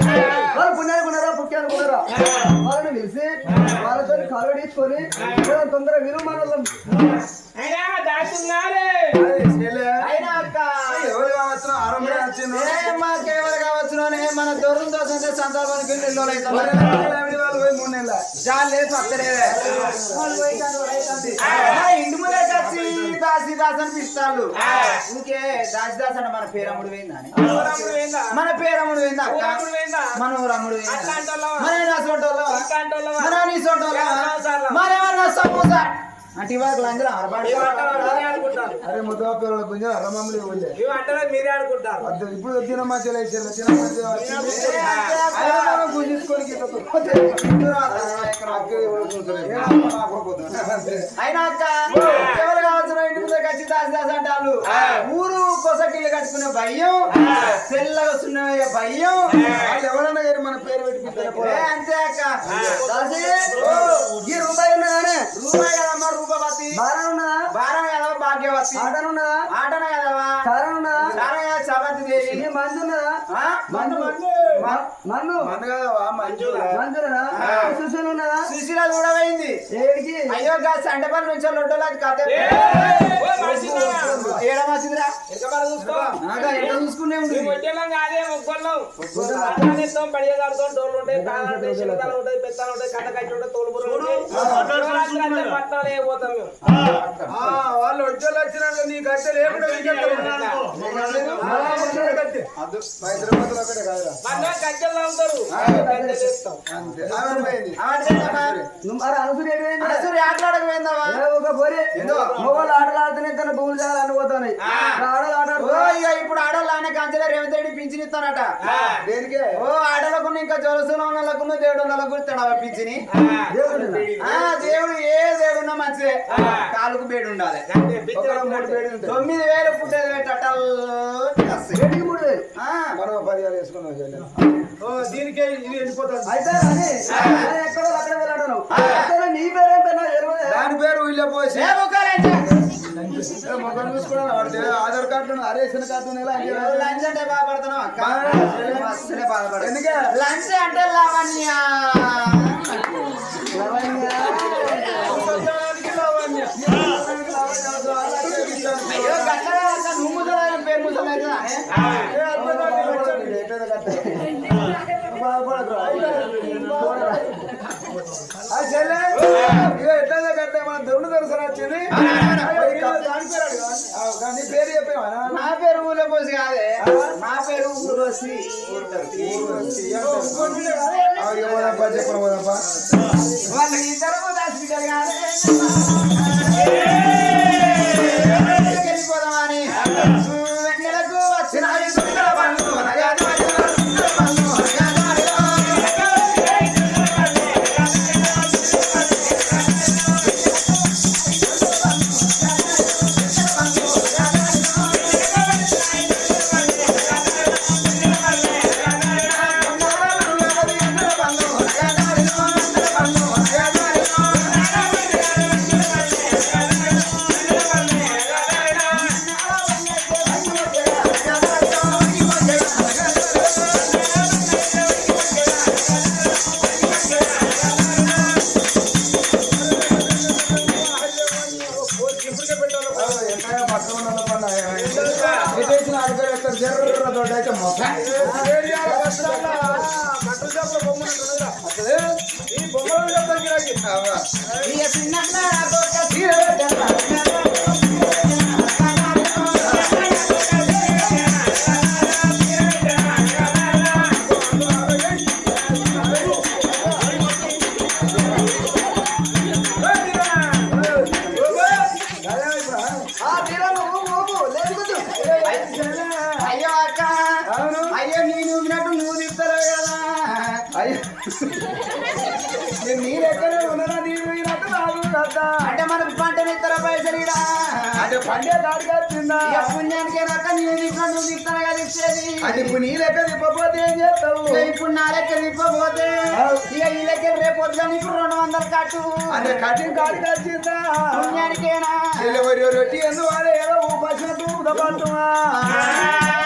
వాళ్ళు పుణ్యాలు కొన్నారా? పుక్యాలు కొన్నారా? వాళ్ళని పిలిచి వాళ్ళతో కలవడించుకొని తొందరగా విలువ మన దొరం దోషం సందర్భానికి మూడు నెలల. లేదు ఇంటి ముందే వచ్చి. దాసి దాస్ అని ఇంకే దాసి దాస్ అంటే మన పేరమ్ముడు పోయిందా? మన పేరమ్ముడు పోయిందా? మన అట్లాంటోళ్ళవా? మన నా అట్లాంటోళ్ళవా? మన నీ సంవత్సరాలు? మరేమన్నా సమోసా అంటే ఇవాళ. అరే ముద్ద పిల్లల అయినా అక్క ఎవరు కావాల్సిన ఇంటి ముందే ఊరు కొసకిల్లు కట్టుకునే భయం తెల్లగా వస్తున్న భయం ఎవరన్నా కానీ మన పేరు ఏ అంతే అక్క. ఈ రూపాయి ఉన్నదానే రూపాయి కదమ్మా రూపవతి బాగా ఉన్నదా? బారం కదమ్మా భాగ్యవతి ఆటన ఉన్నదా ఆటన కదమ్మా. కారం ఉన్నదా సారం కదా సవంతి దేవి ఈ మందు ఉన్నదా సుశీల్ ఉన్నదా సుశీల కూడా పోయింది. ఏడికి? అయ్యో గా సండపల్లి నుంచి కథ? ఏడమాసిందిరా చూసుకునే కాదే మొగ్గొల్లం. డోర్లు ఉంటాయి, ఉంటాయి, కట్ట మేము. వాళ్ళు వచ్చేళ్ళు వచ్చినాక నీ కట్టెలు. కట్టెలు మొగోళ్ళు ఆటలు ఆడుతూనే తన భూములు చాలా అనుకోతున్నాయి ఆడలు ఇక ఇప్పుడు ఆడోళ్ళు ఆయన కంచెల రేవంత్ రెడ్డి పింఛన్ ఇస్తానట. దేనికే? ఓ ఇంకా జలసులో ఉన్నలకు దేవుడు ఉన్నలకు ఇస్తాడు పింఛని దేవుడు ఏ దేవుడు ఉన్నా మంచిదే కాలుకు బేడు ఉండాలి తొమ్మిది వేలు పుట్టేది పెట్టటల్ మనం పదివేలు వేసుకున్నాం దీనికే ఇది వెళ్ళిపోతుంది అయితే అని నేను ఎక్కడో అక్కడ నీ పేరేంటో దాని పేరు పోసి. ఆధార్ కార్డు ఉంది, ఆ రేషన్ కార్డు ఎందుకే? లంచ్ అంటే లావణ్య. ఎక్కడ కట్టే? మన దొరుడు దర్శనం వచ్చింది దాని పేరు అడుగు. ఆ, దాని పేరు చెప్పేవా నా పేరు ఊళ్ళో పోసి కాదే నా పేరు ఊరోసి చెప్పడం పోదప్పా వాళ్ళకి ఇద్దరు దాచిపెట్టారు కాదే నువ్వు తిప్పుతాను కదా ఇచ్చేది అంటే ఇప్పుడు నీ లెక్క తిప్పపోతే ఏం చేస్తావు? ఇప్పుడు నా లెక్క తిప్పపోతే ఇక ఈ లెక్క రేపు పొద్దున నీకు రెండు వందలు కట్టు. అంటే కటింగ్ కాడికి వచ్చిందా? పుణ్యానికేనా? ఎవరి రొట్టి ఏదో ఉదపడుతున్నా ఇక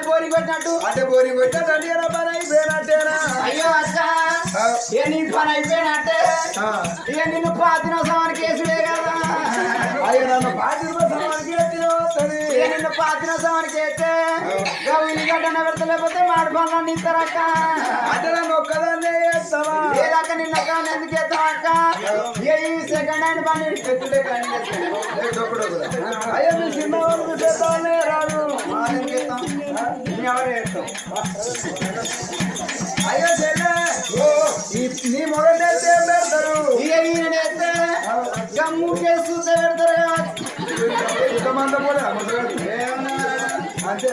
అన్నట్టు అంటే బోరి కొట్టే తండ్రి పని అయిపోయినట్టేనా? అయ్యో అక్క ఇక నీ పని అయిపోయినట్టే. ఇక నిన్ను పాతిన సమాన కేసులే కదా అయ్యో నన్ను పాతి రూపాయలకి ఎత్తిన వస్తుంది నిన్ను పాతిన సమాన చేస్తే ఇక ఉల్లిగడ్డ పెడతలేకపోతే మాడి పనులు ఇస్తారక్క. అంటే నన్ను ఒక్కదాన్నే చేస్తావా? లేదక్క నిన్న అక్క ఎందుకు చేస్తావు అక్క? ఇక ఈ సెకండ్ హ్యాండ్ పని ఎత్తులే కానీ ఏ డొక్కు. అయ్యో మీ చిన్న వాళ్ళు చేస్తానే రాదు. అయ్యో కూడా అంతే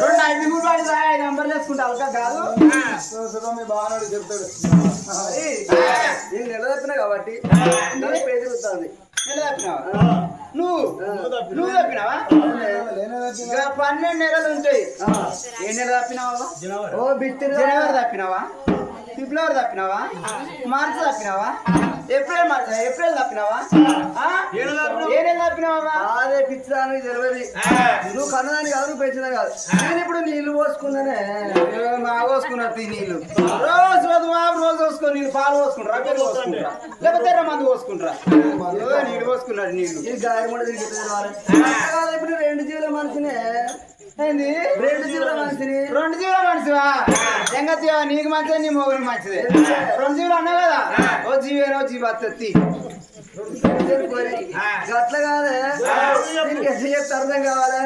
రెండు ఐదు మూడు వాడి ఐదు నెంబర్లు వేసుకుంటే అల్కా కాదు. మీ బావనాడు చెప్తాడు నేను నిలదప్పిన కాబట్టి నువ్వు నువ్వు తప్పినావా పన్నెండు నెలలు ఉంటాయి. ఏ నెల తప్పినావా? ఓ బిత్తిరి జనవరి తప్పినావా? ఫిబ్రవరి తప్పినావా? మార్చి తప్పినావా? ఏప్రిల్ మార్చి ఏప్రిల్ తప్పినావా? ఏ నెల తప్పినావా అదే పిచ్చిదానికి తెలియదు. నువ్వు కన్నదాని కాదు నువ్వు పెంచిన కాదు. నేను ఇప్పుడు నీళ్ళు పోసుకున్నానే. మా పోసుకున్నారు తీ నీళ్ళు. రోజు రోజు మా రోజు పోసుకొని నీళ్ళు పాలు పోసుకుంటారా పెరుగు పోసుకుంటారా లేకపోతే ఎర్ర మందు పోసుకుంటారా నీళ్ళు పోసుకున్నాడు నీళ్ళు. ఈ గాయం కూడా తిరిగి ఇప్పుడు రెండు జీవుల మనిషినే ఏంది? రెండు జీవుల మనిషిని. రెండు జీవుల మనిషివా? సంగతి నీకు మంచిదే నీ మొగుడు మంచిదే. రెండు జీవులు. అన్నావు కదా? ఓ జీవేనో జీవి వస్తుంది అట్లా కాదే? దీనికి ఎంత చెప్తే అర్థం కావాలి?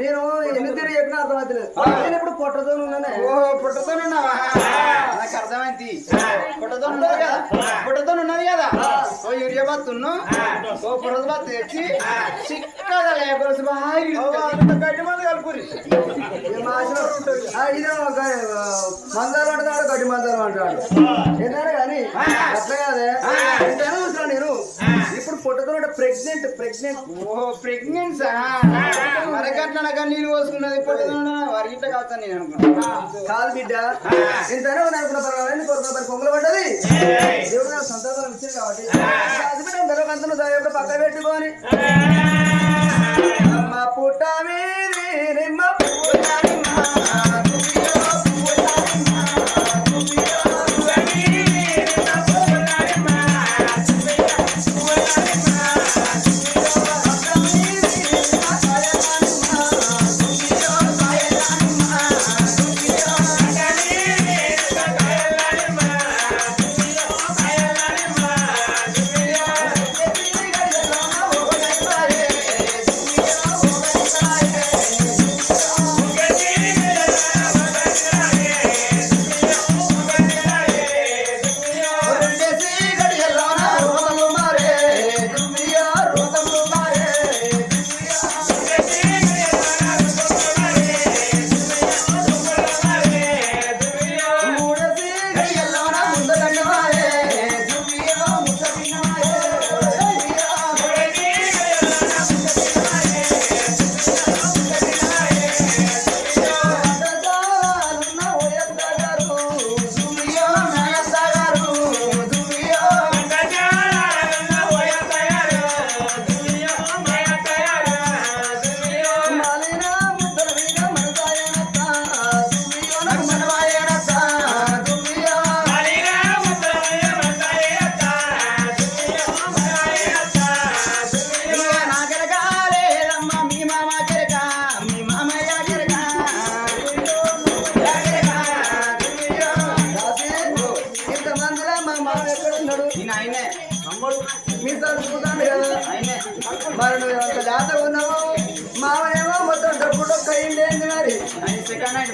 నేను ఎన్ని తిరిగి చెప్పినా అర్థం అవుతలేదు. నేను ఇప్పుడు పొట్టతో ఉన్నానే. ఓ పుట్టతో ఉన్నావా? నాకు అర్థమైంది. పుట్టతో ఉన్నది కదా? పుట్టతో ఉన్నది కదా? ఓ యూరియా బత్తును ఓ పుట్టత బత్తు తెచ్చి చిక్కగా ఇడుతుంది. గడ్డి మంది కలుపురి ఇది మందాలు అంటాడు గడ్డి మందాలు అంటాడు ఏంటంటే కానీ అట్లా కాదే. ఎంతైనా చూసినా నేను ఇప్పుడు పొట్టతో ప్రెగ్నెంట్ ప్రెగ్నెంట్ ఓ ప్రెగ్నెన్సా మరకట్ల నాకు నీళ్ళు పోసుకున్నది పుట్టతో వారి ఇట్లా కాస్తా నేను అనుకున్నా. కాదు బిడ్డ. ఎంతైనా ఉంది అనుకున్న పర్వాలేదు. కొడుకున్న పని పొంగలు పడ్డది? దేవుడు నాకు సంతానం ఇచ్చింది కాబట్టి. అది బిడ్డ పక్కన పెట్టుకొని. అమ్మ పుట్ట మీది నిమ్మ పుట్ట నిమ్మ,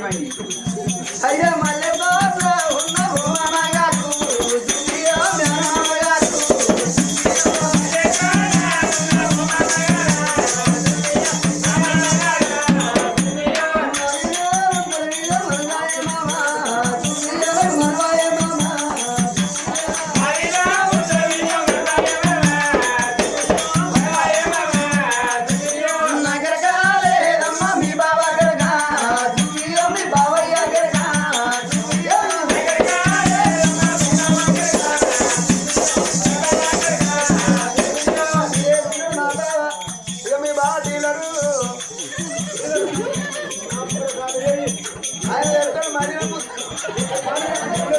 Aí, mãe. Aí. Vamos lá.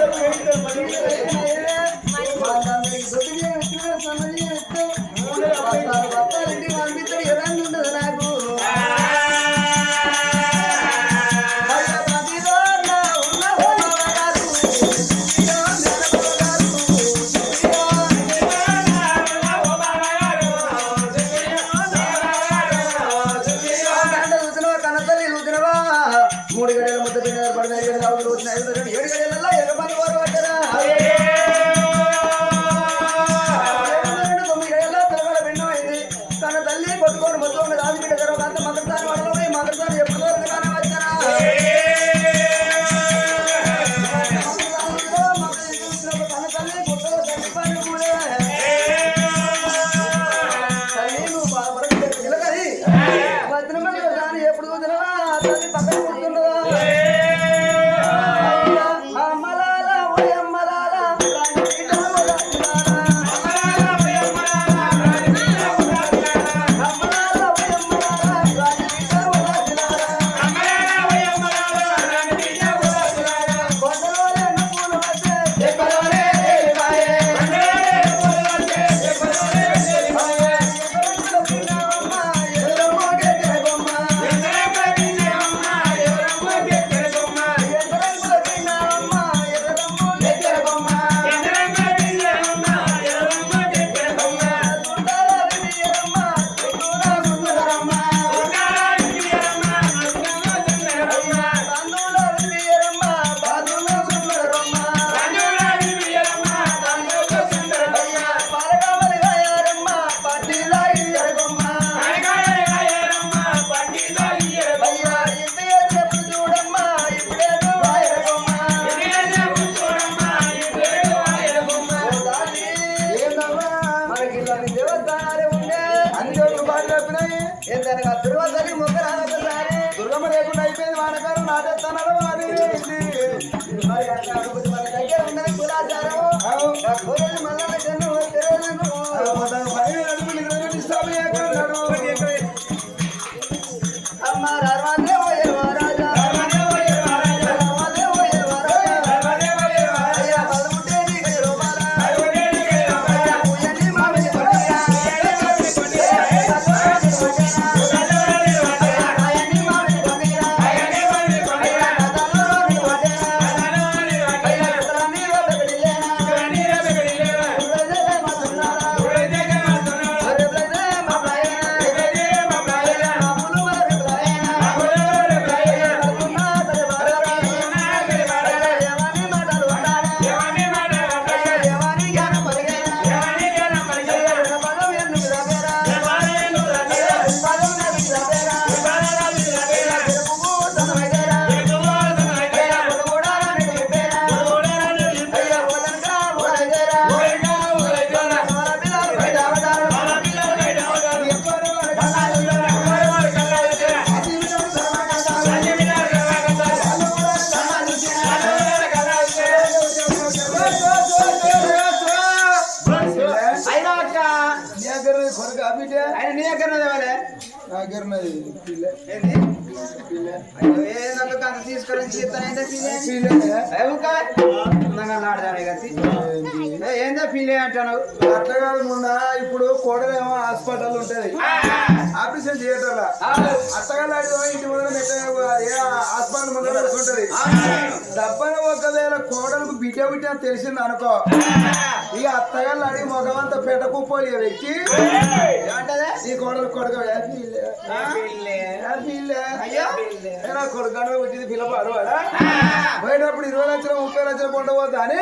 జరగ దుర్వాసరి మొగ్గరాదొకసారి దుర్గమ్మ లేకుండా అయిపోయింది వాడకారు నాటేస్తానో వాడి మరి నాడదానే కత్తి. ఏందో పిల్లే అంటాను. అట్లా కాదు మొన్న ఇప్పుడు కోడలేమో హాస్పిటల్ ఉంటది. ఆపరేషన్ థియేటర్ అత్తగారు ఇంటి ఏ హాస్పిటల్ ముందర ఉంటది డబ్బన ఒకవేళ కోడలకు బిడ్డ బిడ్డ తెలిసింది అనుకో ఈ అత్తగారు అడిగి మగవంత పెట్ట కుప్పలు వ్యక్తి? ఈ కోడలు కొడుకు పిల్లే కొడుకు వచ్చింది పిల్లపాడు పోయేటప్పుడు ఇరవై లక్షల ముప్పై లక్షల పోతా అని?